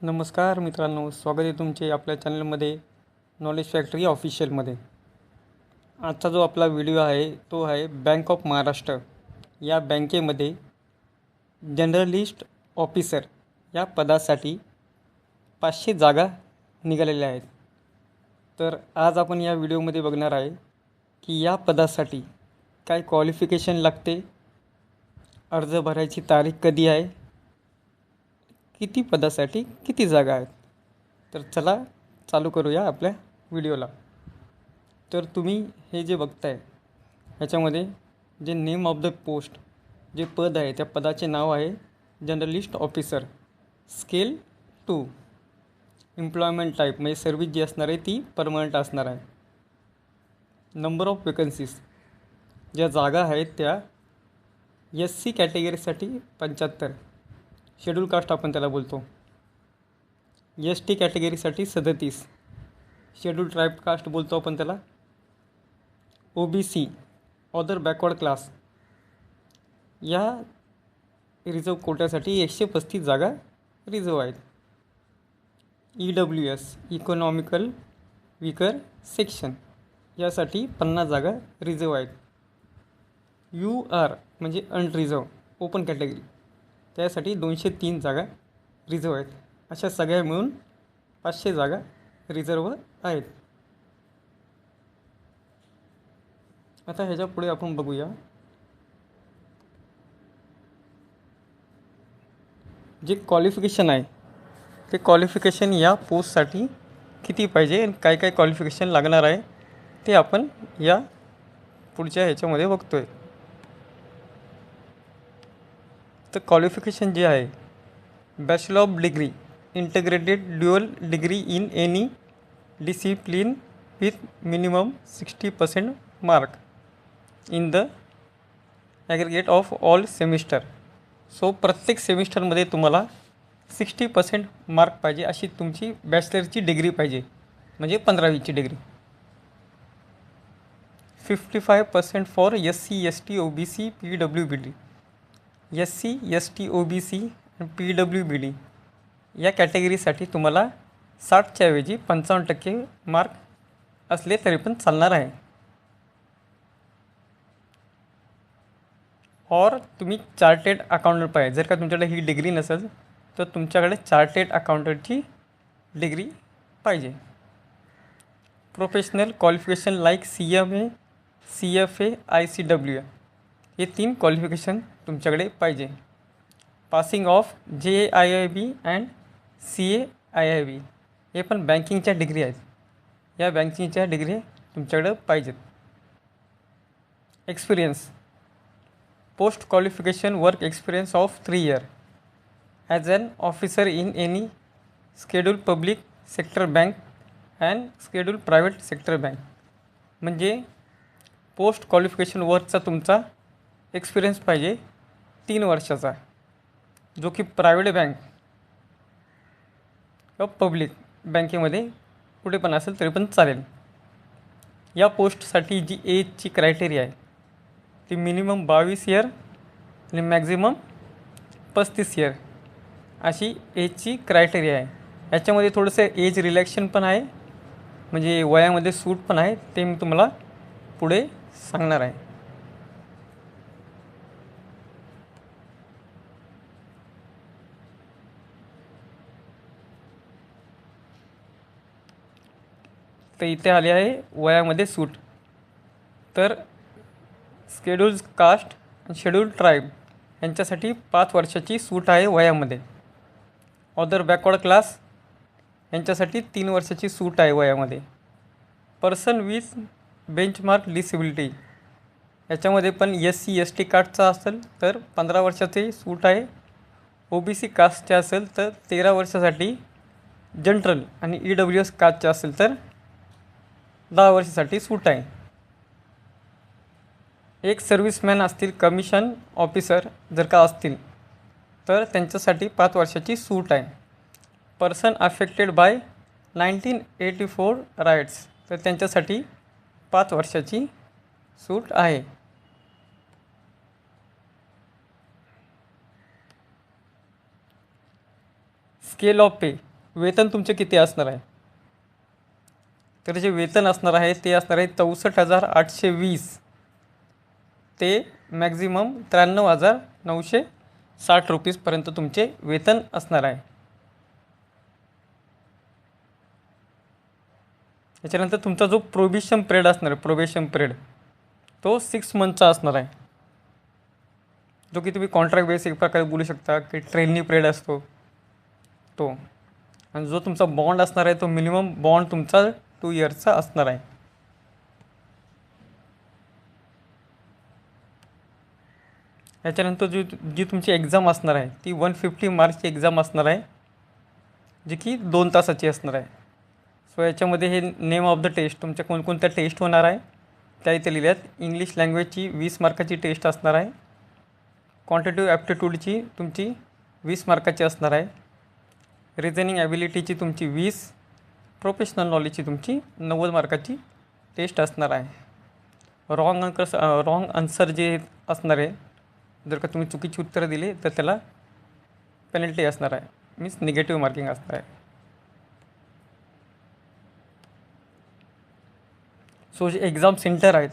नमस्कार मित्रांनो स्वागत आहे तुमचे आपल्या चॅनलमध्ये नॉलेज फॅक्टरी ऑफिशियलमध्ये. आजचा जो आपला व्हिडिओ आहे तो आहे बँक ऑफ महाराष्ट्र या बँकेमध्ये जनरलिस्ट ऑफिसर या पदासाठी पाचशे जागा निघालेल्या आहेत. तर आज आपण या व्हिडिओमध्ये बघणार आहे की या पदासाठी काय क्वालिफिकेशन लागते अर्ज भरायची तारीख कधी आहे किती पदासाठी किती जागा आहेत? तर चला चालू करूया आपल्या व्हिडिओला. तर तुम्ही हे जे बघताय ह्याच्यामध्ये जे नेम ऑफ द पोस्ट जे पद आहे त्या पदाचे नाव आहे generalist officer scale two employment type म्हणजे सर्विस जी असणार आहे ती परमनंट असणार आहे. नंबर ऑफ वेकन्सीज ज्या जागा आहेत त्या एस सी कॅटेगरीसाठी पंच्याहत्तर. शेड्यूल कास्ट आपण त्याला बोलतो. एस टी कॅटेगरीसाठी सदतीस. शेड्यूल ट्राईब कास्ट बोलतो आपण त्याला. O B C other backward class या रिझर्व कोट्यासाठी एकशे पस्तीस जागा रिझर्व आहेत. E W S economical weaker section यासाठी पन्नास जागा रिझर्व आहेत. यू आर म्हणजे अनरिझर्व ओपन कॅटेगरी त्यासाठी दोनशे तीन जागा रिझर्व आहेत. अशा सगळ्या मिळून पाचशे जागा रिझर्व आहेत. आता ह्याच्या पुढे आपण बघूया. जे क्वालिफिकेशन आहे ते क्वालिफिकेशन या पोस्टसाठी किती पाहिजे आणि काय काय क्वालिफिकेशन लागणार आहे ते आपण या पुढच्या ह्याच्यामध्ये बघतो आहे तर क्वालिफिकेशन जे आहे bachelor of degree integrated dual degree in any discipline with minimum sixty percent mark in the aggregate of all semester so प्रत्येक सेमिस्टरमध्ये तुम्हाला सिक्स्टी पर्सेंट मार्क पाहिजे अशी तुमची बॅचलरची डिग्री पाहिजे म्हणजे पंधरावीची degree fifty five percent for S C S T O B C P W B D S C S T O B C P W B D या कॅटेगरीसाठी तुम्हाला साठच्या ऐवजी पंचावन्न टक्के मार्क असले तरी पण चालणार आहे. और तुम्ही चार्टेड अकाउंटंट पाहिजे जर का तुमच्याकडे ही डिग्री नसेल तर तुमच्याकडे चार्टेड अकाउंटंटची डिग्री पाहिजे. Professional qualification like C M A C F A I C W A हे तीन क्वालिफिकेशन तुमच्याकडे पाहिजे. Passing of J A I I B and C A I I B हे पण बँकिंगच्या डिग्री आहेत. या बँकिंगच्या डिग्री तुमच्याकडं पाहिजेत. Experience post qualification work experience of three year as an officer in any schedule public sector bank and schedule private sector bank म्हणजे post qualification वर्कचा तुमचा एक्सपिरियन्स पाहिजे. तीन वर्षाचा जो की प्रायव्हेट बँक किंवा पब्लिक बँकेमध्ये कुठे पण असेल तरी पण चालेल. या पोस्टसाठी जी एजची क्रायटेरिया आहे ती मिनिमम बावीस इयर आणि मॅक्झिमम पस्तीस इयर अशी एजची क्रायटेरिया आहे. याच्यामध्ये थोडंसं एज रिलॅक्शन पण आहे म्हणजे वयामध्ये सूट पण आहे ते मी तुम्हाला पुढे सांगणार आहे. तर इथे आले आहे वयामध्ये सूट. तर स्केड्यूल कास्ट आणि शेड्यूल ट्राईब यांच्यासाठी पाच वर्षाची सूट आहे वयामध्ये. ऑदर बॅकवर्ड क्लास यांच्यासाठी तीन वर्षाची सूट आहे वयामध्ये. पर्सन विथ बेंचमार्क डिसेबिलिटी याच्यामध्ये पण एस सी एस टी कार्डचा असेल तर पंधरा वर्षाची सूट आहे. ओ बी सी कास्टचे असेल तर तेरा वर्षासाठी जनरल आणि ई डब्ल्यू एस कास्टचे असेल तर दहा वर्षासाठी सूट आहे. एक सर्व्हिसमॅन असतील कमिशन ऑफिसर जर का असतील तर त्यांच्यासाठी पाच वर्षाची सूट आहे. Person affected by nineteen eighty four riots तर त्यांच्यासाठी पाच वर्षाची सूट आहे. स्केल ऑफ पे वेतन तुमचे किती असणार आहे? तर जे वेतन असणार आहे ते असणार आहे चौसष्ट हजार आठशे वीस. ते मॅक्झिमम त्र्याण्णव हजार नऊशे साठ रुपीजपर्यंत तुमचे वेतन असणार आहे. त्याच्यानंतर तुमचा जो प्रोबिशन पिरियड असणार आहे प्रोबेशन पिरियड तो सिक्स मंथचा असणार आहे. जो की तुम्ही कॉन्ट्रॅक्ट बेस एक प्रकारे बोलू शकता की ट्रेनिंग पिरियड असतो तो. आणि जो तुमचा बॉन्ड असणार आहे तो मिनिमम बॉन्ड तुमचा टू इयर्सचा असणार आहे. याच्यानंतर जी जी तुमची एक्झाम असणार आहे ती वन फिफ्टी मार्क्सची एक्झाम असणार आहे जी की दोन तासाची असणार आहे. सो याच्यामध्ये हे नेम ऑफ द टेस्ट तुमच्या कोणकोणत्या टेस्ट होणार आहे त्या इथे लिहिल्यात. इंग्लिश लँग्वेजची वीस मार्काची टेस्ट असणार आहे. क्वांटिटिव्ह ॲप्टिट्यूडची तुमची वीस मार्काची असणार आहे. रिझनिंग ॲबिलिटीची तुमची वीस. प्रोफेशनल नॉलेजची तुमची नव्वद मार्काची टेस्ट असणार आहे. रॉंग अंक रॉंग आन्सर जे असणार आहे जर का तुम्ही चुकीची उत्तरं दिली तर त्याला पेनल्टी असणार आहे. मीन्स निगेटिव्ह मार्किंग असणार आहे. सो जे एक्झाम सेंटर आहेत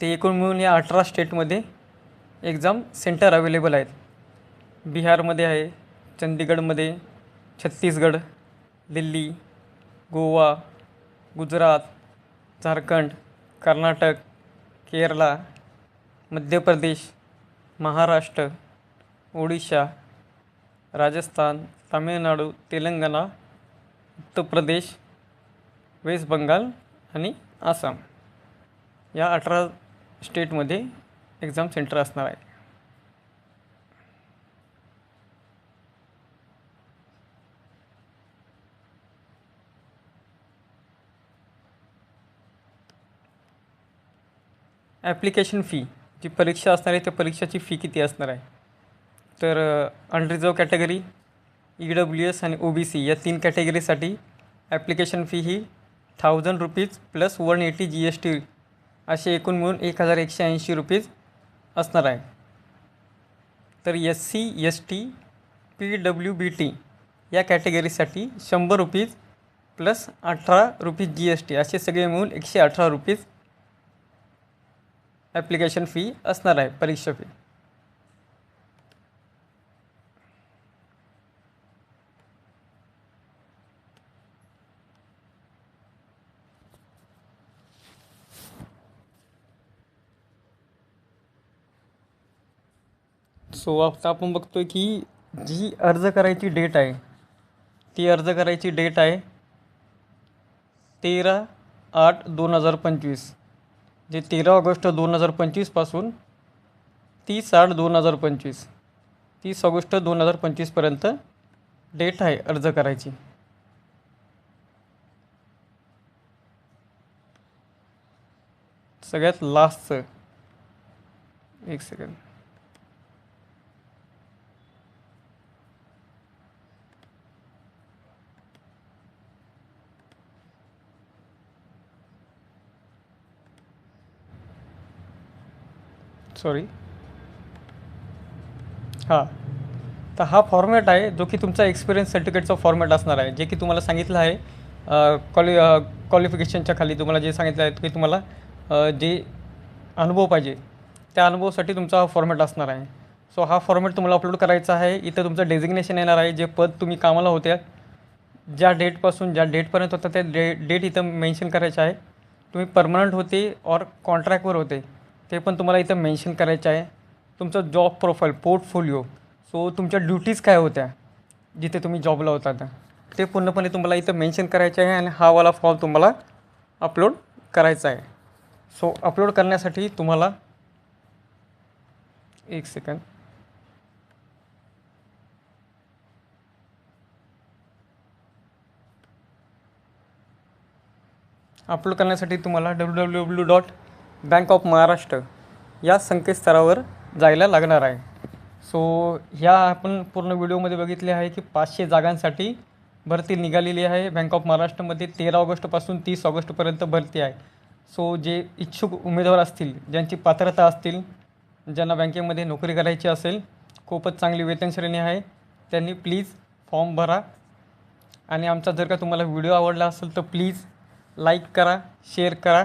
ते एकूण मिळून या अठरा स्टेटमध्ये एक्झाम सेंटर अवेलेबल आहेत. बिहारमध्ये आहे चंदीगडमध्ये छत्तीसगड दिल्ली गोवा गुजरात झारखंड कर्नाटक केरला मध्य प्रदेश महाराष्ट्र ओडिशा राजस्थान तामिळनाडू तेलंगणा उत्तर प्रदेश वेस्ट बंगाल आणि आसाम. या अठरा स्टेटमध्ये एक्झाम सेंटर असणार आहे. ॲप्लिकेशन फी जी परीक्षा असणार आहे त्या परीक्षाची फी किती असणार आहे? तर unreserved category E W S आणि ओ बी सी या तीन कॅटेगरीसाठी ॲप्लिकेशन फी ही thousand rupees plus one eighty G S T असे एकूण मिळून एक हजार एकशे ऐंशी रुपीज असणार आहे. तर S C S T P W B T या कॅटेगरीसाठी शंभर रुपीज प्लस अठरा रुपीज जी एस टी असे सगळे मिळून एकशे अठरा रुपीज ॲप्लिकेशन फी असणार आहे परीक्षा फी सो आता आपण बघतोय की जी अर्ज करायची डेट आहे ती अर्ज करायची डेट आहे तेरा आठ दोन हजार पंचवीस. जे तेरा ऑगस्ट दोन हजार पंचवीसपासून तीस आठ दोन हजार पंचवीस तीस ऑगस्ट दोन हजार पंचवीसपर्यंत डेट आहे अर्ज करायची. सगळ्यात लास्टचं एक सेकंड सॉरी हां. तर हा फॉर्मॅट आहे जो की तुमचा एक्सपिरियन्स सर्टिफिकेटचा फॉर्मॅट असणार आहे. जे की तुम्हाला सांगितलं आहे क्वालि क्वालिफिकेशनच्या खाली तुम्हाला जे सांगितलं आहे की तुम्हाला जे अनुभव पाहिजे त्या अनुभवासाठी तुमचा हा फॉर्मॅट असणार आहे. सो हा फॉर्मॅट तुम्हाला अपलोड करायचा आहे. इथं तुमचं डेझिग्नेशन येणार आहे. जे पद तुम्ही कामाला होत्या ज्या डेटपासून ज्या डेटपर्यंत होता त्या डे डेट इथं मेन्शन करायचं आहे. तुम्ही परमनंट होते और कॉन्ट्रॅक्टवर होते. ते पण तुम्हाला इथं मेन्शन करायचं आहे. तुमचं जॉब प्रोफाईल पोर्टफोलिओ सो तुमच्या ड्युटीज काय होत्या? जिथे तुम्ही जॉबला होता ते पूर्णपणे तुम्हाला इथं मेन्शन करायचं आहे आणि हा वाला फॉर्म तुम्हाला अपलोड करायचा आहे. सो अपलोड करण्यासाठी तुम्हाला एक सेकंड अपलोड करण्यासाठी तुम्हाला W W W dot bank of Maharashtra या संकेतस्थळावर जायला लागणार आहे. सो ह्या आपण पूर्ण व्हिडिओमध्ये बघितले आहे की पाचशे जागांसाठी भरती निघालेली आहे. बँक ऑफ महाराष्ट्रामध्ये तेरा ऑगस्टपासून तीस ऑगस्टपर्यंत भरती आहे. सो जे इच्छुक उमेदवार असतील ज्यांची पात्रता असतील ज्यांना बँकेमध्ये नोकरी करायची असेल खूपच चांगली वेतन श्रेणी आहे त्यांनी प्लीज फॉर्म भरा. आणि आमचा जर का तुम्हाला व्हिडिओ आवडला असेल तर प्लीज लाईक करा शेअर करा.